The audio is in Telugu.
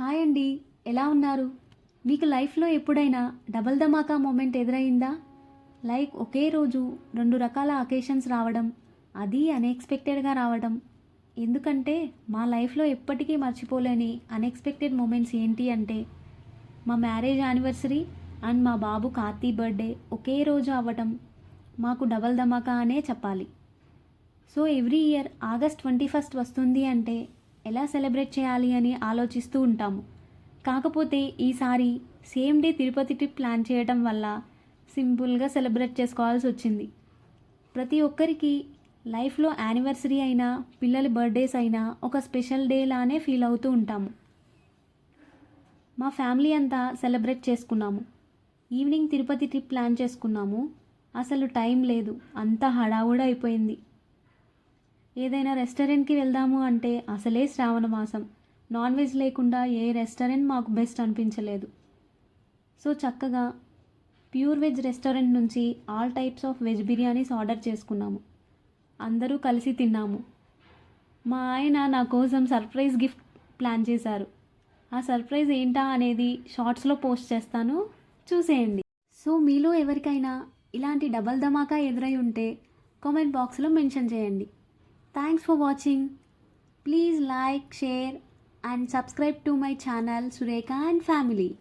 హాయ్ అండి. ఎలా ఉన్నారు? మీకు లైఫ్లో ఎప్పుడైనా డబల్ ధమాకా మూమెంట్ ఎదురైందా? లైక్ ఒకే రోజు రెండు రకాల అకేషన్స్ రావడం అది అన్ఎక్స్పెక్టెడ్గా రావడం. ఎందుకంటే మా లైఫ్లో ఎప్పటికీ మర్చిపోలేని అన్ఎక్స్పెక్టెడ్ మూమెంట్స్ ఏంటి అంటే మా మ్యారేజ్ యానివర్సరీ అండ్ మా బాబు కార్తీ బర్త్డే ఒకే రోజు అవ్వటం మాకు డబల్ ధమాకా అనే చెప్పాలి. So every year August twenty first వస్తుంది అంటే ఎలా సెలబ్రేట్ చేయాలి అని ఆలోచిస్తూ ఉంటాము. కాకపోతే ఈసారి same day Tirupati trip plan చేయడం వల్ల సింపుల్గా సెలబ్రేట్ చేసుకోవాల్సి వచ్చింది. ప్రతి ఒక్కరికి లైఫ్లో యానివర్సరీ అయినా పిల్లల బర్త్డేస్ అయినా ఒక స్పెషల్ డే లానే ఫీల్ అవుతూ ఉంటాము. మా ఫ్యామిలీ అంతా సెలబ్రేట్ చేసుకున్నాము. ఈవినింగ్ తిరుపతి ట్రిప్ ప్లాన్ చేసుకున్నాము. అసలు టైం లేదు. అంతా హడావుడ అయిపోయింది. ఏదైనా రెస్టారెంట్కి వెళ్దాము అంటే అసలే శ్రావణ మాసం. నాన్ వెజ్ లేకుండా ఏ రెస్టారెంట్ మాకు బెస్ట్ అనిపించలేదు. సో చక్కగా ప్యూర్ వెజ్ రెస్టారెంట్ నుంచి all types of veg biryanis order చేసుకున్నాము. అందరూ కలిసి తిన్నాము. మా ఆయన నా కోసం సర్ప్రైజ్ గిఫ్ట్ ప్లాన్ చేశారు. ఆ సర్ప్రైజ్ ఏంటా అనేది షార్ట్స్లో పోస్ట్ చేస్తాను. చూసేయండి. సో మీలో ఎవరికైనా ఇలాంటి డబల్ ధమాకా ఎదురై ఉంటే కామెంట్ బాక్స్లో మెన్షన్ చేయండి. Thanks for watching. Please like, share and subscribe to my channel Sureka and Family.